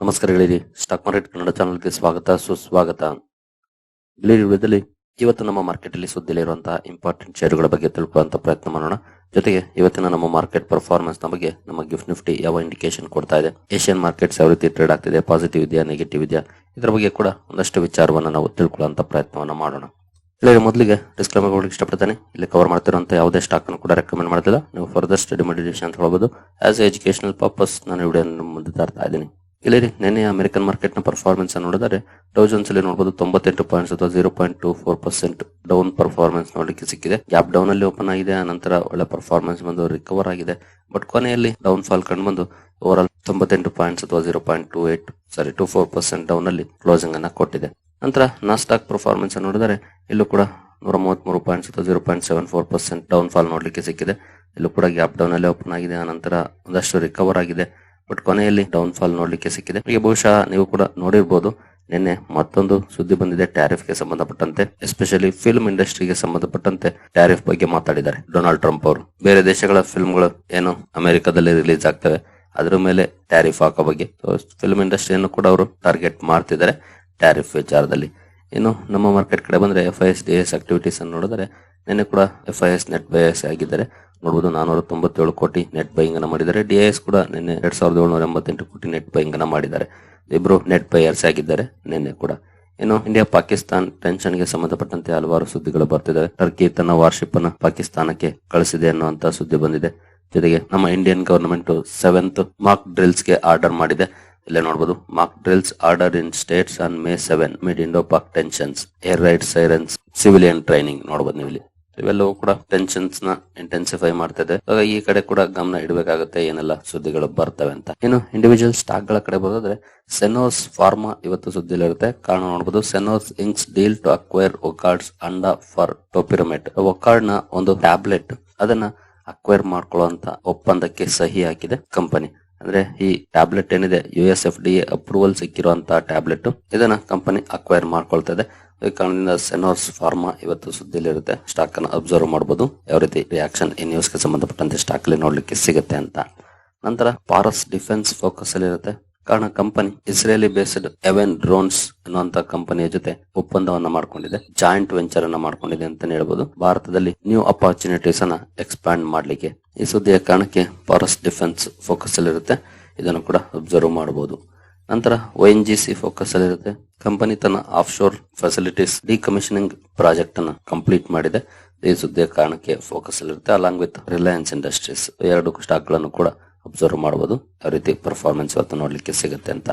ನಮಸ್ಕಾರ stock market Kannada ಚಾನಲ್ಗೆ ಸ್ವಾಗತ, ಸುಸ್ವಾಗತ. ಗೆಳೆಯರಿ ವಿಡಿಯೋದಲ್ಲಿ ಇವತ್ತು ನಮ್ಮ ಮಾರ್ಕೆಟ್ ಅಲ್ಲಿ ಸುದ್ದಿಲಿರುವಂತಹ ಇಂಪಾರ್ಟೆಂಟ್ ಷೇರುಗಳ ಬಗ್ಗೆ ತಿಳ್ಕೊಳ್ಳುವಂತ ಪ್ರಯತ್ನ ಮಾಡೋಣ. ಜೊತೆಗೆ ಇವತ್ತಿನ ನಮ್ಮ ಮಾರ್ಕೆಟ್ ಪರ್ಫಾರ್ಮೆನ್ಸ್ನ ಬಗ್ಗೆ ನಮ್ಮ ಗಿಫ್ಟ್ ನಿಫ್ಟಿ ಯಾವ ಇಂಡಿಕೇಶನ್ ಕೊಡ್ತಾ ಇದೆ ಏಷ್ಯನ್ ಮಾರ್ಕೆಟ್ಸ್ ಯಾವ ರೀತಿ ಟ್ರೇಡ್ ಆಗ್ತಿದೆ ಪಾಸಿಟಿವ್ ಇದೆಯಾ ನೆಗೆಟಿವ್ ಇದೆಯಾ, ಇದರ ಬಗ್ಗೆ ಕೂಡ ಒಂದಷ್ಟು ವಿಚಾರವನ್ನು ನಾವು ತಿಳ್ಕೊಳ್ಳುವಂತ ಪ್ರಯತ್ನವನ್ನು ಮಾಡೋಣ. ಇಲ್ಲಿ ಮೊದಲಿಗೆ ಡಿಸ್ಕ್ಲೈಮರ್ ಕೊಡಲಿಕ್ಕೆ ಇಷ್ಟಪಡ್ತಾನೆ. ಇಲ್ಲಿ ಕವರ್ ಮಾಡ್ತಿರುವಂತಹ ಯಾವುದೇ ಸ್ಟಾಕ್ ಅನ್ನು ಕೂಡ ರೆಕಮೆಂಡ್ ಮಾಡ್ತಿಲ್ಲ. ನೀವು ಫರ್ದರ್ ಸ್ಟಡಿ ಮೆಡಿಟೇಷನ್ ಅಂತ ಹೇಳ್ಬೋದು. ಆಸ್ ಎಜುಕೇಶನಲ್ ಪರ್ಪಸ್ ನಾನು ವಿಡಿಯೋ ಮುಂದೆ ತರ್ತಾ ಇದ್ದೀನಿ. ಇಲ್ಲಿ ನಿನ್ನೆ ಅಮೆರಿಕನ್ ಮಾರ್ಕೆಟ್ನ ಪರ್ಫಾರ್ಮೆನ್ಸ್ ನೋಡಿದರೆ ಡೌಜನ್ಸ್ ಅಲ್ಲಿ ನೋಡಬಹುದು ತೊಂಬತ್ತೆಂಟು ಪಾಯಿಂಟ್ಸ್ ಅಥವಾ zero point two four percent down performance ನೋಡಲಿಕ್ಕೆ ಸಿಕ್ಕಿದೆ. ಗ್ಯಾಪ್ ಡೌನ್ ಅಲ್ಲಿ ಓಪನ್ ಆಗಿದೆ ನಂತರ ಒಳ್ಳೆ ಪರ್ಫಾರ್ಮೆನ್ಸ್ ಬಂದು ರಿಕವರ್ ಆಗಿದೆ. ಬಟ್ ಕೊನೆಯಲ್ಲಿ ಡೌನ್ ಫಾಲ್ ಕಂಡು ಬಂದು ಓವರ್ ಆಲ್ ತೊಂಬತ್ತೆಂಟು ಪಾಯಿಂಟ್ಸ್ ಅಥವಾ zero point two eight sorry two four percent down ಅಲ್ಲಿ ಕ್ಲೋಸಿಂಗ್ ಅನ್ನ ಕೊಟ್ಟಿದೆ. ನಂತರ ನಾಸ್ಟಾಕ್ ಪರ್ಫಾರ್ಮೆನ್ಸ್ ನೋಡಿದರೆ ಇಲ್ಲೂ ಕೂಡ ನೂರ ಮೂವತ್ಮೂರು ಪಾಯಿಂಟ್ಸ್ ಅಥವಾ zero point seven four percent down fall ನೋಡಲಿಕ್ಕೆ ಸಿಕ್ಕಿದೆ. ಇಲ್ಲೂ ಕೂಡ ಗ್ಯಾಪ್ ಡೌನ್ ಅಲ್ಲಿ ಓಪನ್ ಆಗಿದೆ ಆ ನಂತರ ಒಂದಷ್ಟು ರಿಕವರ್ ಆಗಿದೆ. ಬಟ್ ಕೊನೆಯಲ್ಲಿ ಡೌನ್ ಫಾಲ್ ನೋಡ್ಲಿಕ್ಕೆ ಸಿಕ್ಕಿದೆ. ಈಗ ಬಹುಶಃ ನೀವು ಕೂಡ ನೋಡಿರ್ಬೋದು. ನಿನ್ನೆ ಮತ್ತೊಂದು ಸುದ್ದಿ ಬಂದಿದೆ ಟ್ಯಾರಿಫ್ಗೆ ಸಂಬಂಧಪಟ್ಟಂತೆ. ಎಸ್ಪೆಷಲಿ ಫಿಲ್ಮ್ ಇಂಡಸ್ಟ್ರಿಗೆ ಸಂಬಂಧಪಟ್ಟಂತೆ ಟ್ಯಾರಿಫ್ ಬಗ್ಗೆ ಮಾತಾಡಿದ್ದಾರೆ ಡೊನಾಲ್ಡ್ ಟ್ರಂಪ್ ಅವರು. ಬೇರೆ ದೇಶಗಳ ಫಿಲ್ಮ್ಗಳು ಏನು ಅಮೆರಿಕದಲ್ಲಿ ರಿಲೀಸ್ ಆಗ್ತವೆ. ಅದರ ಮೇಲೆ ಟ್ಯಾರಿಫ್ ಹಾಕೋ ಬಗ್ಗೆ. ಫಿಲ್ಮ್ ಇಂಡಸ್ಟ್ರಿಯನ್ನು ಕೂಡ ಅವರು ಟಾರ್ಗೆಟ್ ಮಾಡ್ತಿದ್ದಾರೆ ಟ್ಯಾರಿಫ್ ವಿಚಾರದಲ್ಲಿ. ಇನ್ನು ನಮ್ಮ ಮಾರ್ಕೆಟ್ ಕಡೆ ಬಂದರೆ F I S D S activities ಅನ್ನು ನೋಡಿದ್ರೆ, ನಿನ್ನೆ ಕೂಡ F I S net buyers ಆಗಿದ್ದಾರೆ. ನೋಡ್ಬೋದು ನಾನೂರ ತೊಂಬತ್ತೇಳು ಕೋಟಿ ನೆಟ್ ಬೈಯಿಂಗ್ ಅನ್ನ ಮಾಡಿದ್ದಾರೆ. ಡಿಐಎಸ್ ಕೂಡ ನಿನ್ನೆ ಎರಡು ಸಾವಿರದ ಏಳ್ನೂರ ಎಂಬತ್ತೆಂಟು ಕೋಟಿ ನೆಟ್ ಬೈಯಿಂಗನ್ನು ಮಾಡಿದ್ದಾರೆ. ಇಬ್ರು ನೆಟ್ ಬೈಯರ್ಸ್ ಆಗಿದ್ದಾರೆ ನಿನ್ನೆ ಕೂಡ. ಇನ್ನು ಇಂಡಿಯಾ ಪಾಕಿಸ್ತಾನ್ ಟೆನ್ಷನ್ಗೆ ಸಂಬಂಧಪಟ್ಟಂತೆ ಹಲವಾರು ಸುದ್ದಿಗಳು ಬರ್ತಿದ್ದಾವೆ. ಟರ್ಕಿ ತನ್ನ ವಾರ್ಶಿಪ್ ಅನ್ನು ಪಾಕಿಸ್ತಾನಕ್ಕೆ ಕಳಿಸಿದೆ ಅನ್ನುವಂತ ಸುದ್ದಿ ಬಂದಿದೆ. ಜೊತೆಗೆ ನಮ್ಮ ಇಂಡಿಯನ್ ಗವರ್ನಮೆಂಟ್ ಸೆವೆಂತ್ ಮಾರ್ಕ್ ಡ್ರಿಲ್ಸ್ಗೆ ಆರ್ಡರ್ ಮಾಡಿದೆ. ಇಲ್ಲೇ ನೋಡಬಹುದು mark drills order in states on May seven mid Indo Pak tensions air raid sirens civilian training ನೋಡಬಹುದು ನೀವು ಇಲ್ಲಿ ಇವೆಲ್ಲವೂ ಕೂಡ ಟೆನ್ಷನ್ಸ್ನ ಇಂಟೆನ್ಸಿಫೈ ಮಾಡ್ತದೆ. ಈ ಕಡೆ ಕೂಡ ಗಮನ ಇಡಬೇಕಾಗುತ್ತೆ, ಏನೆಲ್ಲ ಸುದ್ದಿಗಳು ಬರ್ತವೆ ಅಂತ. ಇನ್ನು ಇಂಡಿವಿಜುವಲ್ ಸ್ಟಾಕ್ಗಳ ಕಡೆ ಬರೋದಾದ್ರೆ ಸೆನೋಸ್ ಫಾರ್ಮಾ ಇವತ್ತು ಸುದ್ದಿಲಿರುತ್ತೆ. ಕಾರಣ ನೋಡಬಹುದು Senores inks deal to acquire Wockhardt's ANDA for topiramate ಒಕಾರ್ಡ್ನ ಒಂದು ಟ್ಯಾಬ್ಲೆಟ್ ಅದನ್ನ ಅಕ್ವೈರ್ ಮಾಡ್ಕೊಳ್ಳುವಂತ ಒಪ್ಪಂದಕ್ಕೆ ಸಹಿ ಹಾಕಿದೆ ಕಂಪನಿ ಅಂದ್ರೆ ಈ ಟ್ಯಾಬ್ಲೆಟ್ ಏನಿದೆ U S F D approval ಸಿಕ್ಕಿರುವಂತಹ tablet ಇದನ್ನ ಕಂಪನಿ ಅಕ್ವೈರ್ ಮಾಡ್ಕೊಳ್ತಾ ಇದೆ ಈ ಕಾರಣದಿಂದ ಸೆನೋರ್ಸ್ ಫಾರ್ಮಾ ಇವತ್ತು ಸುದ್ದಿಲಿರುತ್ತೆ ಸ್ಟಾಕ್ ಅನ್ನು ಅಬ್ಸರ್ವ್ ಮಾಡಬಹುದು ಯಾವ ರೀತಿ ರಿಯಾಕ್ಷನ್ ಈ ನ್ಯೂಸ್ಗೆ ಸಂಬಂಧಪಟ್ಟಂತೆ ಸ್ಟಾಕ್ ಅಲ್ಲಿ ನೋಡ್ಲಿಕ್ಕೆ ಸಿಗುತ್ತೆ ಅಂತ. ನಂತರ ಪಾರಸ್ ಡಿಫೆನ್ಸ್ ಫೋಕಸ್ ಅಲ್ಲಿ ಇರುತ್ತೆ ಕಾರಣ company Israeli based even drones ಅನ್ನುವಂತ ಕಂಪನಿಯ ಜೊತೆ ಒಪ್ಪಂದವನ್ನ ಮಾಡಿಕೊಂಡಿದೆ ಜಾಯಿಂಟ್ ವೆಂಚರ್ ಅನ್ನ ಮಾಡ್ಕೊಂಡಿದೆ ಅಂತ ಹೇಳ್ಬೋದು. ಭಾರತದಲ್ಲಿ ನ್ಯೂ ಅಪಾರ್ಚುನಿಟೀಸ್ ಅನ್ನ ಎಕ್ಸ್ಪ್ಯಾಂಡ್ ಮಾಡ್ಲಿಕ್ಕೆ ಈ ಸುದ್ದಿಯ ಕಾರಣಕ್ಕೆ ಫಾರೆಸ್ಟ್ ಡಿಫೆನ್ಸ್ ಫೋಕಸ್ ಅಲ್ಲಿರುತ್ತೆ ಇದನ್ನು ಕೂಡ ಅಬ್ಸರ್ವ್ ಮಾಡಬಹುದು ನಂತರ O N G C focus ಅಲ್ಲಿರುತ್ತೆ company ತನ್ನ off shore facilities decommissioning project ಅನ್ನ ಕಂಪ್ಲೀಟ್ ಮಾಡಿದೆ. ಈ ಸುದ್ದಿಯ ಕಾರಣಕ್ಕೆ ಫೋಕಸ್ ಅಲ್ಲಿ ಇರುತ್ತೆ ಅಲಾಂಗ್ ವಿತ್ ರಿಲಯನ್ಸ್ ಇಂಡಸ್ಟ್ರೀಸ್ ಎರಡು ಸ್ಟಾಕ್ಗಳನ್ನು ಕೂಡ ಅಬ್ಸರ್ವ್ ಮಾಡಬಹುದು ಯಾವ ರೀತಿ ಪರ್ಫಾರ್ಮೆನ್ಸ್ ಇವತ್ತು ನೋಡ್ಲಿಕ್ಕೆ ಸಿಗುತ್ತೆ ಅಂತ.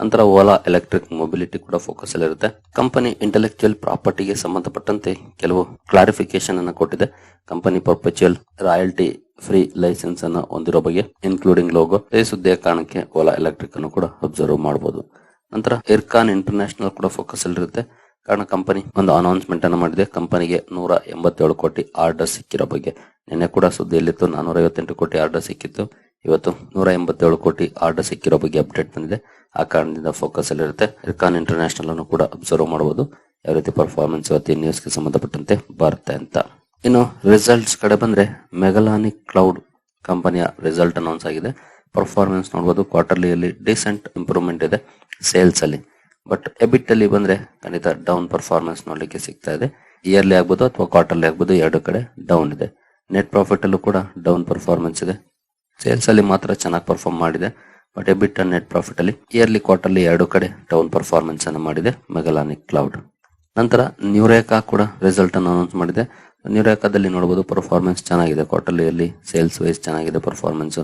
ನಂತರ ಓಲಾ ಎಲೆಕ್ಟ್ರಿಕ್ ಮೊಬಿಲಿಟಿ ಕೂಡ ಫೋಕಸ್ ಅಲ್ಲಿ ಇರುತ್ತೆ. ಕಂಪನಿ ಇಂಟೆಲೆಕ್ಚುಯಲ್ ಪ್ರಾಪರ್ಟಿಗೆ ಸಂಬಂಧಪಟ್ಟಂತೆ ಕೆಲವು ಕ್ಲಾರಿಫಿಕೇಶನ್ ಅನ್ನು ಕೊಟ್ಟಿದೆ. Company perpetual royalty free license ಅನ್ನು ಹೊಂದಿರೋ ಬಗ್ಗೆ ಇನ್ಕ್ಲೂಡಿಂಗ್ ಲೋಗೋ ಈ ಸುದ್ದಿಯ ಕಾರಣಕ್ಕೆ ಓಲಾ ಎಲೆಕ್ಟ್ರಿಕ್ ಅನ್ನು ಕೂಡ ಅಬ್ಸರ್ವ್ ಮಾಡಬಹುದು ನಂತರ ಇರ್ಕಾನ್ ಇಂಟರ್ನ್ಯಾಷನಲ್ ಕೂಡ ಫೋಕಸ್ ಅಲ್ಲಿರುತ್ತೆ ಕಾರಣ ಕಂಪನಿ ಒಂದು ಅನೌನ್ಸ್ಮೆಂಟ್ ಅನ್ನು ಮಾಡಿದೆ. ಕಂಪನಿಗೆ ನೂರ ಎಂಬತ್ತೇಳು ಕೋಟಿ ಆರ್ಡರ್ ಸಿಕ್ಕಿರೋ ಬಗ್ಗೆ. ನಿನ್ನೆ ಕೂಡ ಸುದ್ದಿಯಲ್ಲಿತ್ತು. ನಾನೂರ ಐವತ್ತೆಂಟು ಕೋಟಿ ಆರ್ಡರ್ ಸಿಕ್ಕಿತ್ತು. ಇವತ್ತು ನೂರ ಎಂಬತ್ತೇಳು ಕೋಟಿ ಆರ್ಡರ್ ಸಿಕ್ಕಿರೋ ಬಗ್ಗೆ ಅಪ್ಡೇಟ್ ಬಂದಿದೆ. ಆ ಕಾರಣದಿಂದ ಫೋಕಸ್ ಅಲ್ಲಿ ಇರುತ್ತೆ. ಇರ್ಕಾನ್ ಇಂಟರ್ನ್ಯಾಷನಲ್ ಅನ್ನು ಕೂಡ ಅಬ್ಸರ್ವ್ ಮಾಡಬಹುದು. ಯಾವ ರೀತಿ ಪರ್ಫಾರ್ಮೆನ್ಸ್ ಇವತ್ತು ನ್ಯೂಸ್ಗೆ ಸಂಬಂಧಪಟ್ಟಂತೆ ಬರುತ್ತೆ ಅಂತ. ಇನ್ನು ರಿಸಲ್ಟ್ಸ್ ಕಡೆ ಬಂದ್ರೆ ಮೆಗಲಾನಿಕ್ ಕ್ಲೌಡ್ ಕಂಪನಿಯ ರಿಸಲ್ಟ್ ಅನೌನ್ಸ್ ಆಗಿದೆ. ಪರ್ಫಾರ್ಮೆನ್ಸ್ ನೋಡಬಹುದು ಕ್ವಾರ್ಟರ್ಲಿಯಲ್ಲಿ ಡಿಸೆಂಟ್ ಇಂಪ್ರೂವ್ಮೆಂಟ್ ಇದೆ ಸೇಲ್ಸ್ ಅಲ್ಲಿ. ಬಟ್ ಎಬಿಟ್ ಅಲ್ಲಿ ಬಂದ್ರೆ ಖಂಡಿತ ಡೌನ್ ಪರ್ಫಾರ್ಮೆನ್ಸ್ ನೋಡ್ಲಿಕ್ಕೆ ಸಿಗ್ತಾ ಇದೆ. ಇಯರ್ಲಿ ಆಗ್ಬೋದು ಅಥವಾ ಕ್ವಾರ್ಟರ್ಲಿ ಆಗ್ಬೋದು, ಎರಡು ಕಡೆ ಡೌನ್ ಇದೆ. ನೆಟ್ ಪ್ರಾಫಿಟ್ ಅಲ್ಲೂ ಕೂಡ ಡೌನ್ ಪರ್ಫಾರ್ಮೆನ್ಸ್ ಇದೆ. ಸೇಲ್ಸ್ ಅಲ್ಲಿ ಮಾತ್ರ ಚೆನ್ನಾಗಿ ಪರ್ಫಾರ್ಮ್ ಮಾಡಿದೆ. But EBIT and net profit ಅಲ್ಲಿ ಇಯರ್ಲಿ ಕ್ವಾರ್ಟರ್ಲಿ ಎರಡು ಕಡೆ ಡೌನ್ ಪರ್ಫಾರ್ಮೆನ್ಸ್ ಅನ್ನು ಮಾಡಿದೆ ಮೆಗಲಾನಿಕ್ ಕ್ಲೌಡ್ ನಂತರ ನ್ಯೂರೇಕಾ ಕೂಡ ರಿಸಲ್ಟ್ ಅನ್ನು ಅನೌನ್ಸ್ ಮಾಡಿದೆ. ನ್ಯೂರೇಕಾದಲ್ಲಿ ನೋಡಬಹುದು ಪರ್ಫಾರ್ಮೆನ್ಸ್ ಚೆನ್ನಾಗಿದೆ ಕ್ವಾರ್ಟರ್ಲಿಯಲ್ಲಿ ಸೇಲ್ಸ್ ವೈಸ್ ಚೆನ್ನಾಗಿದೆ ಪರ್ಫಾರ್ಮೆನ್ಸ್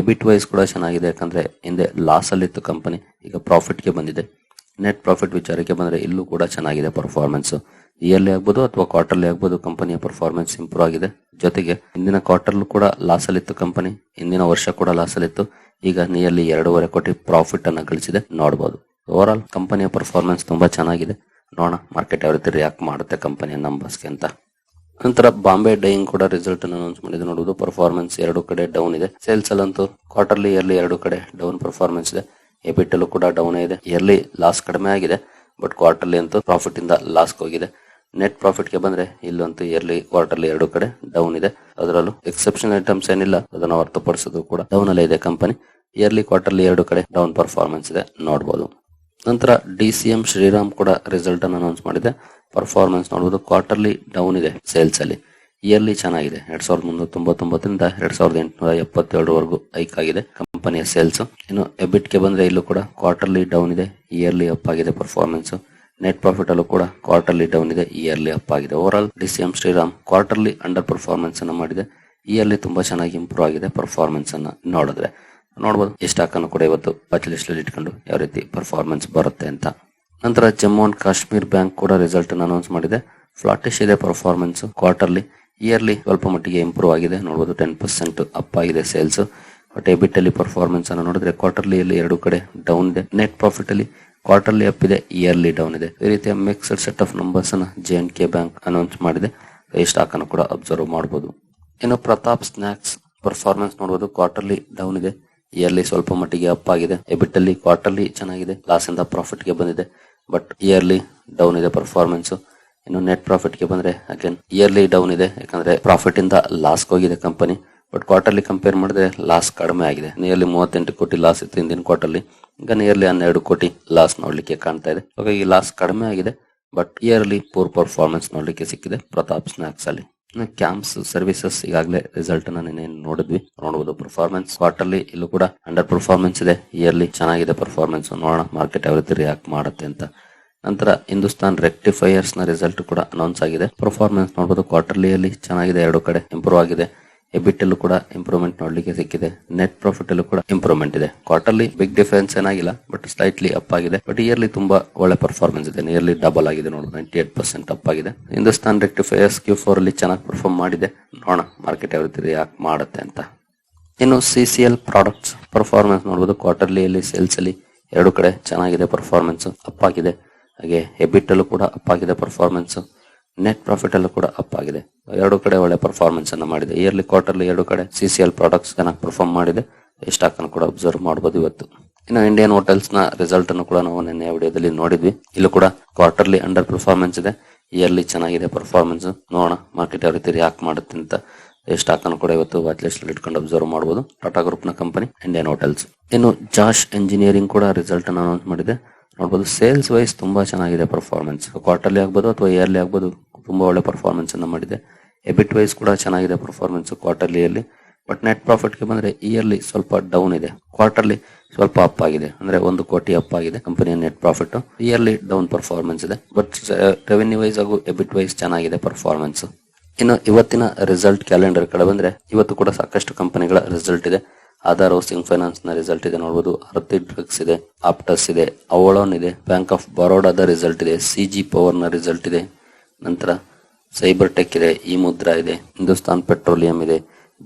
ಎಬಿಟ್ ವೈಸ್ ಕೂಡ ಚೆನ್ನಾಗಿದೆ, ಯಾಕಂದ್ರೆ ಹಿಂದೆ ಲಾಸ್ ಅಲ್ಲಿ ಇತ್ತು ಕಂಪನಿ ಈಗ ಪ್ರಾಫಿಟ್ಗೆ ಬಂದಿದೆ. ನೆಟ್ ಪ್ರಾಫಿಟ್ ವಿಚಾರಕ್ಕೆ ಬಂದ್ರೆ ಇಲ್ಲೂ ಕೂಡ ಚೆನ್ನಾಗಿದೆ ಪರ್ಫಾರ್ಮೆನ್ಸ್ ಇಯರ್ಲಿ ಆಗ್ಬೋದು ಅಥವಾ ಕ್ವಾರ್ಟರ್ಲಿ ಆಗ್ಬೋದು ಕಂಪನಿಯ ಪರ್ಫಾರ್ಮೆನ್ಸ್ ಇಂಪ್ರೂವ್ ಆಗಿದೆ. ಜೊತೆಗೆ ಹಿಂದಿನ ಕ್ವಾರ್ಟರ್ಲು ಕೂಡ ಲಾಸ್ ಅಲ್ಲಿತ್ತು ಕಂಪನಿ, ಹಿಂದಿನ ವರ್ಷ ಕೂಡ ಲಾಸ್ ಅಲ್ಲಿತ್ತು. ಈಗ ನಿಯರ್ಲಿ ಎರಡೂವರೆ ಕೋಟಿ ಪ್ರಾಫಿಟ್ ಅನ್ನ ಗಳಿಸಿದೆ. ನೋಡಬಹುದು ಓವರ್ ಆಲ್ ಕಂಪನಿಯ ಪರ್ಫಾರ್ಮೆನ್ಸ್ ತುಂಬಾ ಚೆನ್ನಾಗಿದೆ. ನೋಡೋಣ ಮಾರ್ಕೆಟ್ ಯಾವ ರೀತಿ ರಿಯಾಕ್ಟ್ ಮಾಡುತ್ತೆ ಕಂಪನಿಯ ನಂಬರ್ಸ್ಗೆ ಅಂತ. ನಂತರ ಬಾಂಬೆ ಡೈಯಿಂಗ್ ಕೂಡ ರಿಸಲ್ಟ್ ಅನ್ನು ಅನೌನ್ಸ್ ಮಾಡಿದೆ ನೋಡುವುದು ಪರ್ಫಾರ್ಮೆನ್ಸ್ ಎರಡು ಕಡೆ ಡೌನ್ ಇದೆ. ಸೇಲ್ಸ್ ಅಲ್ಲಂತೂ ಕ್ವಾರ್ಟರ್ಲಿ ಇಯರ್ಲಿ ಎರಡು ಕಡೆ ಡೌನ್ ಪರ್ಫಾರ್ಮೆನ್ಸ್ ಇದೆ. ಎಬಿಟ್ ಅಲ್ಲೂ ಕೂಡ ಡೌನ್ ಇದೆ ಇಯರ್ಲಿ ಲಾಸ್ ಕಡಿಮೆ ಆಗಿದೆ. ಬಟ್ ಕ್ವಾರ್ಟರ್ಲಿ ಅಂತೂ ಪ್ರಾಫಿಟ್ ಇಂದ ಲಾಸ್ ಹೋಗಿದೆ. ನೆಟ್ ಪ್ರಾಫಿಟ್ಗೆ ಬಂದ್ರೆ ಇಲ್ಲಂತೂ ಇಯರ್ಲಿ ಕ್ವಾರ್ಟರ್ಲಿ ಎರಡು ಕಡೆ ಡೌನ್ ಇದೆ. ಅದರಲ್ಲೂ ಎಕ್ಸೆಪ್ಷನ್ ಐಟಮ್ಸ್ ಏನಿಲ್ಲ, ಅದನ್ನು ಹೊರತುಪಡಿಸೋದು ಕೂಡ ಡೌನ್ ಅಲ್ಲೇ ಇದೆ ಕಂಪನಿ ಇಯರ್ಲಿ ಕ್ವಾರ್ಟರ್ಲಿ ಎರಡು ಕಡೆ ಡೌನ್ ಪರ್ಫಾರ್ಮೆನ್ಸ್ ಇದೆ ನೋಡಬಹುದು ನಂತರ ಡಿ ಸಿ ಎಂ ಶ್ರೀರಾಮ್ ಕೂಡ ರಿಸಲ್ಟ್ ಅನ್ನು ಅನೌನ್ಸ್ ಮಾಡಿದೆ. ಪರ್ಫಾರ್ಮೆನ್ಸ್ ನೋಡಬಹುದು ಕ್ವಾರ್ಟರ್ಲಿ ಡೌನ್ ಇದೆ ಸೇಲ್ಸ್ ಅಲ್ಲಿ. ಇಯರ್ಲಿ ಚೆನ್ನಾಗಿದೆ, ಎರಡ್ ಸಾವಿರದ ಮುನ್ನೂರ ತೊಂಬತ್ತೊಂಬತ್ತರಿಂದ ಎರಡ್ ಸಾವಿರದ ಎಂಟುನೂರ ಎಪ್ಪತ್ತೇಳರವರೆಗೂ ಹೈಕ್ ಆಗಿದೆ ಕಂಪನಿಯ ಸೇಲ್ಸ್ ಇನ್ನು ಎಬಿಟ್ಗೆ ಬಂದ್ರೆ ಇಲ್ಲೂ ಕೂಡ ಕ್ವಾರ್ಟರ್ಲಿ ಡೌನ್ ಇದೆ ಇಯರ್ಲಿ ಅಪ್ ಆಗಿದೆ ಪರ್ಫಾರ್ಮೆನ್ಸ್ ನೆಟ್ ಪ್ರಾಫಿಟ್ ಅಲ್ಲೂ ಕೂಡ ಕ್ವಾರ್ಟರ್ಲಿ ಡೌನ್ ಇದೆ ಇಯರ್ಲಿ ಅಪ್ ಆಗಿದೆ. Over all D C M Shriram quarterly under performance ಅನ್ನು ಮಾಡಿದೆ. ಇಯರ್ಲಿ ತುಂಬಾ ಚೆನ್ನಾಗಿ ಇಂಪ್ರೂವ್ ಆಗಿದೆ ಪರ್ಫಾರ್ಮೆನ್ಸ್ ಅನ್ನ ನೋಡಿದ್ರೆ. ನೋಡಬಹುದು ಈ ಸ್ಟಾಕ್ ಅನ್ನು ಕೂಡ ಇವತ್ತು ಲಿಸ್ಟ್ ಅಲ್ಲಿ ಇಟ್ಕೊಂಡು ಯಾವ ರೀತಿ ಪರ್ಫಾರ್ಮೆನ್ಸ್ ಬರುತ್ತೆ ಅಂತ. ನಂತರ ಜಮ್ಮು ಅಂಡ್ ಕಾಶ್ಮೀರ್ ಬ್ಯಾಂಕ್ ಕೂಡ ರಿಸಲ್ಟ್ ಅನ್ನು ಅನೌನ್ಸ್ ಮಾಡಿದೆ. ಫ್ಲಾಟಿಶ್ ಇದೆ ಪರ್ಫಾರ್ಮೆನ್ಸ್ ಕ್ವಾರ್ಟರ್ಲಿ ಇಯರ್ಲಿ ಸ್ವಲ್ಪ ಮಟ್ಟಿಗೆ ಇಂಪ್ರೂವ್ ಆಗಿದೆ. ನೋಡಬಹುದು ಟೆನ್ ಪರ್ಸೆಂಟ್ ಅಪ್ ಆಗಿದೆ ಸೇಲ್ಸ್ ಬಟ್ ಎಬಿಟ್ ಅಲ್ಲಿ ಪರ್ಫಾರ್ಮೆನ್ಸ್ ಅನ್ನು ನೋಡಿದ್ರೆ ಕ್ವಾರ್ಟರ್ಲಿ ಅಲ್ಲಿ ಎರಡು ಕಡೆ ಡೌನ್ ಇದೆ. ನೆಟ್ ಪ್ರಾಫಿಟ್ ಅಲ್ಲಿ ಕ್ವಾರ್ಟರ್ಲಿ ಅಪ್ ಇದೆ, ಇಯರ್ಲಿ ಡೌನ್ ಇದೆ. ಈ ರೀತಿಯ ಮಿಕ್ಸ್ಡ್ ಸೆಟ್ ಆಫ್ ನಂಬರ್ಸ್ ಅನ್ನ J and K bank announce ಮಾಡಿದೆ. ಈ ಸ್ಟಾಕ್ ಅನ್ನು ಕೂಡ ಅಬ್ಸರ್ವ್ ಮಾಡಬಹುದು ಇನ್ನು ಪ್ರತಾಪ್ ಸ್ನಾಕ್ಸ್ ಪರ್ಫಾರ್ಮೆನ್ಸ್ ನೋಡಬಹುದು ಕ್ವಾರ್ಟರ್ಲಿ ಡೌನ್ ಇದೆ. ಇಯರ್ಲಿ ಸ್ವಲ್ಪ ಮಟ್ಟಿಗೆ ಅಪ್ ಆಗಿದೆ. ಎಬಿಟ್ ಅಲ್ಲಿ ಕ್ವಾರ್ಟರ್ಲಿ ಚೆನ್ನಾಗಿದೆ. ಲಾಸ್ ಇಂದ ಪ್ರಾಫಿಟ್ಗೆ ಬಂದಿದೆ. ಬಟ್ ಇಯರ್ಲಿ ಡೌನ್ ಇದೆ ಪರ್ಫಾರ್ಮೆನ್ಸ್ ಇನ್ನು ನೆಟ್ ಪ್ರಾಫಿಟ್ಗೆ ಬಂದ್ರೆ ಅಗೇನ್ ಇಯರ್ಲಿ ಡೌನ್ ಇದೆ. ಯಾಕಂದ್ರೆ ಪ್ರಾಫಿಟ್ ಇಂದ ಲಾಸ್ ಹೋಗಿದೆ ಕಂಪನಿ ಬಟ್ ಕ್ವಾರ್ಟರ್ಲಿ ಕಂಪೇರ್ ಮಾಡಿದ್ರೆ ಲಾಸ್ ಕಡಿಮೆ ಆಗಿದೆ. ನಿಯರ್ಲಿ ಮೂವತ್ತೆಂಟು ಕೋಟಿ ಲಾಸ್ ಇತ್ತು ಹಿಂದಿನ ಕ್ವಾರ್ಟರ್ಲಿ ಈಗ ನಿಯರ್ಲಿ ಹನ್ನೆರಡು ಕೋಟಿ ಲಾಸ್ ನೋಡ್ಲಿಕ್ಕೆ ಕಾಣ್ತಾ ಇದೆ. ಹಾಗಾಗಿ ಲಾಸ್ ಕಡಿಮೆ ಆಗಿದೆ ಬಟ್ ಇಯರ್ಲಿ ಪೂರ್ ಪರ್ಫಾರ್ಮೆನ್ಸ್ ನೋಡ್ಲಿಕ್ಕೆ ಸಿಕ್ಕಿದೆ ಪ್ರತಾಪ್ ಸ್ನಾಕ್ಸ್ ಅಲ್ಲಿ. ಕ್ಯಾಂಪ್ಸ್ ಸರ್ವಿಸಸ್ ಈಗಾಗಲೇ ರಿಸಲ್ಟ್ ಅನ್ನ ನೆನೆ ನೋಡಿದ್ವಿ. ನೋಡಬಹುದು ಪರ್ಫಾರ್ಮೆನ್ಸ್ ಕ್ವಾರ್ಟರ್ಲಿ ಇಲ್ಲೂ ಕೂಡ ಅಂಡರ್ ಪರ್ಫಾರ್ಮೆನ್ಸ್ ಇದೆ. ಇಯರ್ಲಿ ಚೆನ್ನಾಗಿದೆ ಪರ್ಫಾರ್ಮೆನ್ಸ್ ನೋಡೋಣ ಮಾರ್ಕೆಟ್ ಯಾವ ರೀತಿ ರಿಯಾಕ್ಟ್ ಮಾಡುತ್ತೆ ಅಂತ. ನಂತರ ಹಿಂದೂಸ್ತಾನ್ ರೆಕ್ಟಿಫೈಯರ್ಸ್ನ ರಿಸಲ್ಟ್ ಕೂಡ ಅನೌನ್ಸ್ ಆಗಿದೆ. ಪರ್ಫಾರ್ಮೆನ್ಸ್ ನೋಡಬಹುದು ಕ್ವಾರ್ಟರ್ಲಿಯಲ್ಲಿ ಚೆನ್ನಾಗಿದೆ, ಎರಡು ಕಡೆ ಇಂಪ್ರೂವ್ ಆಗಿದೆ. ಎಬಿಟ್ ಅಲ್ಲೂ ಕೂಡ ಇಂಪ್ರೂವ್ಮೆಂಟ್ ನೋಡ್ಲಿಕ್ಕೆ ಸಿಕ್ಕಿದೆ. ನೆಟ್ ಪ್ರಾಫಿಟ್ ಅಲ್ಲೂ ಕೂಡ ಇಂಪ್ರೂವ್ಮೆಂಟ್ ಇದೆ. ಕ್ವಾರ್ಟರ್ಲಿ ಬಿಗ್ ಡಿಫರೆನ್ಸ್ ಏನಾಗಿಲ್ಲ ಬಟ್ ಸ್ಲೈಟ್ಲಿ ಅಪ್ ಆಗಿದೆ. ಬಟ್ ಇಯರ್ಲಿ ತುಂಬಾ ಒಳ್ಳೆ ಪರ್ಫಾರ್ಮೆನ್ಸ್ ಇದೆ. ನಿಯರ್ಲಿ ಡಬಲ್ ಆಗಿದೆ ನೋಡು. ನೈಂಟಿ ಏಟ್ ಪರ್ಸೆಂಟ್ ಅಪ್ ಆಗಿದೆ ಹಿಂದೂಸ್ತಾನ್ ರೆಕ್ಟಿಫೈಯರ್ಸ್ ಕ್ಯೂ ಫೋರ್ ಅಲ್ಲಿ ಚೆನ್ನಾಗಿ ಪರ್ಫಾರ್ಮ್ ಮಾಡಿದೆ. ನೋಡೋಣ ಮಾರ್ಕೆಟ್ ಯಾವ ರೀತಿ ಮಾಡುತ್ತೆ ಅಂತ. ಇನ್ನು C C L products performance ನೋಡಬಹುದು ಕ್ವಾರ್ಟರ್ಲಿ ಸೇಲ್ಸ್ ಅಲ್ಲಿ ಎರಡು ಕಡೆ ಚೆನ್ನಾಗಿದೆ ಪರ್ಫಾರ್ಮೆನ್ಸ್ ಅಪ್ ಆಗಿದೆ. ಹಾಗೆ ಎಬಿಟ್ ಅಲ್ಲೂ ಕೂಡ ಅಪ್ ಆಗಿದೆ ಪರ್ಫಾರ್ಮೆನ್ಸ್ ನೆಟ್ ಪ್ರಾಫಿಟ್ ಅಲ್ಲೂ ಕೂಡ ಅಪ್ ಆಗಿದೆ. ಎರಡು ಕಡೆ ಒಳ್ಳೆ ಪರ್ಫಾರ್ಮೆನ್ಸ್ ಅನ್ನ ಮಾಡಿದೆ. ಇಯರ್ಲಿ ಕ್ವಾರ್ಟರ್ಲಿ ಎರಡು ಕಡೆ ಸಿ ಸಿ ಪ್ರಾಡಕ್ಟ್ಸ್ ಚೆನ್ನಾಗಿ ಪರ್ಫಾರ್ಮ್ ಮಾಡಿದೆ. ಈ ಸ್ಟಾಕ್ ಅನ್ನು ಕೂಡ ಅಬ್ಸರ್ವ್ ಮಾಡಬಹುದು ಇವತ್ತು. ಇನ್ನು ಇಂಡಿಯನ್ ಹೋಟೆಲ್ಸ್ನ ರಿಸಲ್ಟ್ ಅನ್ನು ಕೂಡ ನಾವು ನಿನ್ನೆ ವಿಡಿಯೋದಲ್ಲಿ ನೋಡಿದ್ವಿ. ಇಲ್ಲೂ ಕೂಡ ಕ್ವಾರ್ಟರ್ಲಿ ಅಂಡರ್ ಪರ್ಫಾರ್ಮೆನ್ಸ್ ಇದೆ. ಇಯರ್ಲಿ ಚೆನ್ನಾಗಿದೆ ಪರ್ಫಾರ್ಮೆನ್ಸ್ ನೋಡೋಣ ಮಾರ್ಕೆಟ್ ಯಾವ ರೀತಿ ರಿಯಾಕ್ಟ್ ಮಾಡುತ್ತೆ ಅಂತ ಈ ಸ್ಟಾಕ್ ಅನ್ನು ಕೂಡ ಇವತ್ತು ವಾಚ್ ಲಿಸ್ಟ್ ಇಟ್ಕೊಂಡು ಅಬ್ಸರ್ವ್ ಮಾಡಬಹುದು ಟಾಟಾ ಗ್ರೂಪ್ನ ಕಂಪನಿ ಇಂಡಿಯನ್ ಹೋಟೆಲ್ಸ್ ಇನ್ನು ಜಾಶ್ ಎಂಜಿನಿಯರಿಂಗ್ ಕೂಡ ರಿಸಲ್ಟ್ ಅನ್ನು ಅನೌನ್ಸ್ ಮಾಡಿದೆ. ನೋಡಬಹುದು ಸೇಲ್ಸ್ ವೈಸ್ ತುಂಬಾ ಚೆನ್ನಾಗಿದೆ ಪರ್ಫಾರ್ಮೆನ್ಸ್ ಕ್ವಾರ್ಟರ್ಲಿ ಆಗ್ಬೋದು ಅಥವಾ ಇಯರ್ಲಿ ಆಗ್ಬೋದು ತುಂಬಾ ಒಳ್ಳೆ ಪರ್ಫಾರ್ಮೆನ್ಸ್ ಅನ್ನ ಮಾಡಿದೆ. ಎಬಿಟ್ ವೈಸ್ ಕೂಡ ಚೆನ್ನಾಗಿದೆ ಪರ್ಫಾರ್ಮೆನ್ಸ್ ಕ್ವಾರ್ಟರ್ಲಿಯಲ್ಲಿ ಬಟ್ ನೆಟ್ ಪ್ರಾಫಿಟ್ಗೆ ಬಂದ್ರೆ ಇಯರ್ಲಿ ಸ್ವಲ್ಪ ಡೌನ್ ಇದೆ. ಕ್ವಾರ್ಟರ್ಲಿ ಸ್ವಲ್ಪ ಅಪ್ ಆಗಿದೆ. ಅಂದ್ರೆ ಒಂದು ಕೋಟಿ ಅಪ್ ಆಗಿದೆ ಕಂಪನಿಯ net profit yearly down performance ಇದೆ. ಬಟ್ ರೆವೆನ್ಯೂ ವೈಸ್ ಹಾಗೂ ಎಬಿಟ್ ವೈಸ್ ಚೆನ್ನಾಗಿದೆ ಪರ್ಫಾರ್ಮೆನ್ಸ್ ಇನ್ನು ಇವತ್ತಿನ ರಿಸಲ್ಟ್ ಕ್ಯಾಲೆಂಡರ್ ಕಡೆ ಬಂದ್ರೆ ಇವತ್ತು ಕೂಡ ಸಾಕಷ್ಟು ಕಂಪನಿಗಳ ರಿಸಲ್ಟ್ ಇದೆ. ಆಧಾರ್ ಹೌಸಿಂಗ್ ಫೈನಾನ್ಸ್ನ ರಿಸಲ್ಟ್ ಇದೆ ನೋಡಬಹುದು ಅರ್ತಿ ಡ್ರಗ್ಸ್ ಇದೆ ಆಪ್ಟಸ್ ಇದೆ ಅವಳೋನ್ ಇದೆ ಬ್ಯಾಂಕ್ ಆಫ್ ಬರೋಡಾದ ರಿಸಲ್ಟ್ ಇದೆ ಸಿಜಿ ಪವರ್ನ ರಿಸಲ್ಟ್ ಇದೆ. ನಂತರ ಸೈಬರ್ ಟೆಕ್ ಇದೆ, ಈ ಮುದ್ರಾ ಇದೆ, ಹಿಂದೂಸ್ತಾನ್ ಪೆಟ್ರೋಲಿಯಂ ಇದೆ,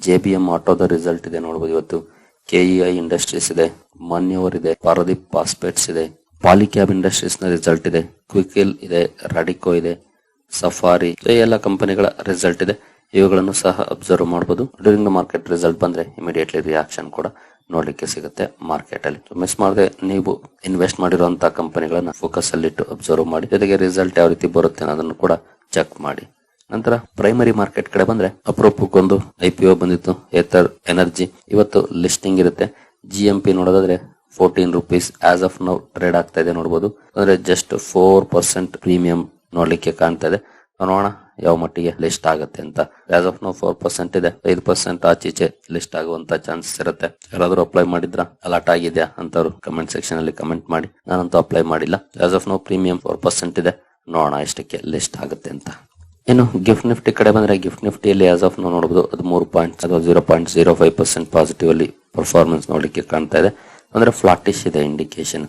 ಜೆ ಬಿ ಎಂ ಆಟೋದ ರಿಸಲ್ಟ್ ಇದೆ ನೋಡಬಹುದು ಇವತ್ತು. ಕೆಇಐ ಇಂಡಸ್ಟ್ರೀಸ್ ಇದೆ, ಮಾನ್ಯವರ್ ಇದೆ ಪಾರದೀಪ್ ಪಾಸ್ಪೇಟ್ಸ್ ಇದೆ, ಪಾಲಿಕ್ಯಾಬ್ ಇಂಡಸ್ಟ್ರೀಸ್ನ ರಿಸಲ್ಟ್ ಇದೆ ಕ್ವಿಕಿಲ್ ಇದೆ, ರಾಡಿಕೋ ಇದೆ, ಸಫಾರಿ ಎಲ್ಲ ಕಂಪನಿಗಳ ರಿಸಲ್ಟ್ ಇದೆ. ಇವುಗಳನ್ನು ಸಹ ಅಬ್ಸರ್ವ್ ಮಾಡಬಹುದು ಡ್ಯೂರಿಂಗ್ ಮಾರ್ಕೆಟ್ ರಿಸಲ್ಟ್ ಬಂದ್ರೆ ಇಮಿಡಿಯೇಟ್ಲಿ ರಿಯಾಕ್ಷನ್ ಕೂಡ. ನೋಡ್ಲಿಕ್ಕೆ ಸಿಗುತ್ತೆ ಮಾರ್ಕೆಟ್ ಅಲ್ಲಿ ಮಿಸ್ ಮಾಡದೆ, ನೀವು ಇನ್ವೆಸ್ಟ್ ಮಾಡಿರುವಂತಹ ಕಂಪನಿಗಳನ್ನ ಫೋಕಸ್ ಅಲ್ಲಿ ಇಟ್ಟು ಅಬ್ಸರ್ವ್ ಮಾಡಿ, ಜೊತೆಗೆ ರಿಸಲ್ಟ್ ಯಾವ ರೀತಿ ಬರುತ್ತೆ ಅನ್ನೋದನ್ನು ಕೂಡ ಚೆಕ್ ಮಾಡಿ. ನಂತರ ಪ್ರೈಮರಿ ಮಾರ್ಕೆಟ್ ಕಡೆ ಬಂದ್ರೆ ಅಪರೂಪಕ್ಕೊಂದು ಐ ಪಿ ಬಂದಿತ್ತು ಏತರ್ ಎನರ್ಜಿ ಇವತ್ತು ಲಿಸ್ಟಿಂಗ್ ಇರುತ್ತೆ. ಜಿ ಎಂ ಪಿ ನೋಡೋದಾದ್ರೆ fourteen rupees as of now trade ಆಗ್ತಾ ಇದೆ ನೋಡಬಹುದು ಅಂದ್ರೆ ಜಸ್ಟ್ ಫೋರ್ ಪರ್ಸೆಂಟ್ ಪ್ರೀಮಿಯಂ ನೋಡ್ಲಿಕ್ಕೆ ಕಾಣ್ತಾ ಇದೆ. ನೋಡೋಣ ಯಾವ ಮಟ್ಟಿಗೆ ಲಿಸ್ಟ್ ಆಗುತ್ತೆ ಅಂತ. As of now four percent ಇದೆ. ಐದು ಪರ್ಸೆಂಟ್ ಆಚೀಚೆ ಲಿಸ್ಟ್ ಆಗುವಂತ ಚಾನ್ಸಸ್ ಇರುತ್ತೆ. ಯಾರಾದ್ರೂ ಅಪ್ಲೈ ಮಾಡಿದ್ರ? ಅಲರ್ಟ್ ಆಗಿದ್ಯಾ? ಅಂತವ್ರು ಕಮೆಂಟ್ ಸೆಕ್ಷನ್ ಅಲ್ಲಿ ಕಮೆಂಟ್ ಮಾಡಿ. ನಾನಂತೂ ಅಪ್ಲೈ ಮಾಡಿಲ್ಲ. As of now premium four percent ಇದೆ. ನೋಡೋಣ ಎಷ್ಟಕ್ಕೆ ಲಿಸ್ಟ್ ಆಗುತ್ತೆ ಅಂತ. ಇನ್ನು ಗಿಫ್ಟ್ ನಿಫ್ಟಿ ಕಡೆ ಬಂದ್ರೆ ಗಿಫ್ಟ್ ನಿಫ್ಟಿಯಲ್ಲಿ ಆಸ್ ಆಫ್ ನಾವು ನೋಡಬಹುದು ಅದು ಮೂರು ಪಾಯಿಂಟ್ ಅಥವಾ zero point zero five percent positive ಅಲ್ಲಿ ಪರ್ಫಾರ್ಮೆನ್ಸ್ ನೋಡಲಿಕ್ಕೆ ಕಾಣ್ತಾ ಇದೆ. ಅಂದ್ರೆ ಫ್ಲಾಟಿಶ್ ಇದೆ ಇಂಡಿಕೇಶನ್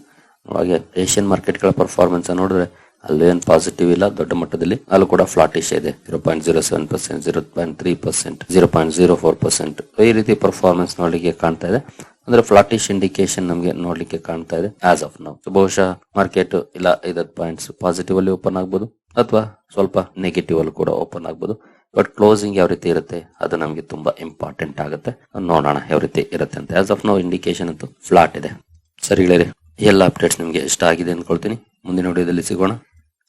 ಹಾಗೆ ಏಷ್ಯನ್ ಮಾರ್ಕೆಟ್ಗಳ ಪರ್ಫಾರ್ಮೆನ್ಸ್ ನೋಡಿದ್ರೆ ಅಲ್ಲೂ ಏನ್ ಪಾಸಿಟಿವ್ ಇಲ್ಲ, ದೊಡ್ಡ ಮಟ್ಟದಲ್ಲಿ. ಅಲ್ಲೂ ಕೂಡ ಫ್ಲಾಟಿಶ್ ಇದೆ. Zero point zero seven percent zero point three percent zero point zero four percent ಈ ರೀತಿ ಪರ್ಫಾರ್ಮೆನ್ಸ್ ನೋಡ್ಲಿಕ್ಕೆ ಕಾಣ್ತಾ ಇದೆ. ಅಂದ್ರೆ ಫ್ಲಾಟಿಶ್ ಇಂಡಿಕೇಶನ್ ನಮಗೆ ನೋಡ್ಲಿಕ್ಕೆ ಕಾಣ್ತಾ ಇದೆ ಆಸ್ ಆಫ್ ನೌ ಬಹುಶಃ ಮಾರ್ಕೆಟ್ ಇಲ್ಲ ಐದತ್ತು ಪಾಯಿಂಟ್ಸ್ ಪಾಸಿಟಿವ್ ಅಲ್ಲಿ ಓಪನ್ ಆಗ್ಬೋದು, ಅಥವಾ ಸ್ವಲ್ಪ ನೆಗೆಟಿವ್ ಅಲ್ಲಿ ಕೂಡ ಓಪನ್ ಆಗ್ಬೋದು. ಬಟ್ ಕ್ಲೋಸಿಂಗ್ ಯಾವ ರೀತಿ ಇರುತ್ತೆ, ಅದು ನಮಗೆ ತುಂಬಾ ಇಂಪಾರ್ಟೆಂಟ್ ಆಗುತ್ತೆ. ನೋಡೋಣ ಯಾವ ರೀತಿ ಇರುತ್ತೆ ಅಂತ. ಆಸ್ ಆಫ್ ನೋ ಇಂಡಿಕೇಶನ್ ಅಂತೂ ಫ್ಲಾಟ್ ಇದೆ. ಸರಿ, ಗೆಳೆಯರೆ ಎಲ್ಲ ಅಪ್ಡೇಟ್ಸ್ ನಿಮಗೆ ಇಷ್ಟ ಆಗಿದೆ ಅಂದ್ಕೊಳ್ತೀನಿ. ಮುಂದಿನ ವಿಡಿಯೋದಲ್ಲಿ ಸಿಗೋಣ.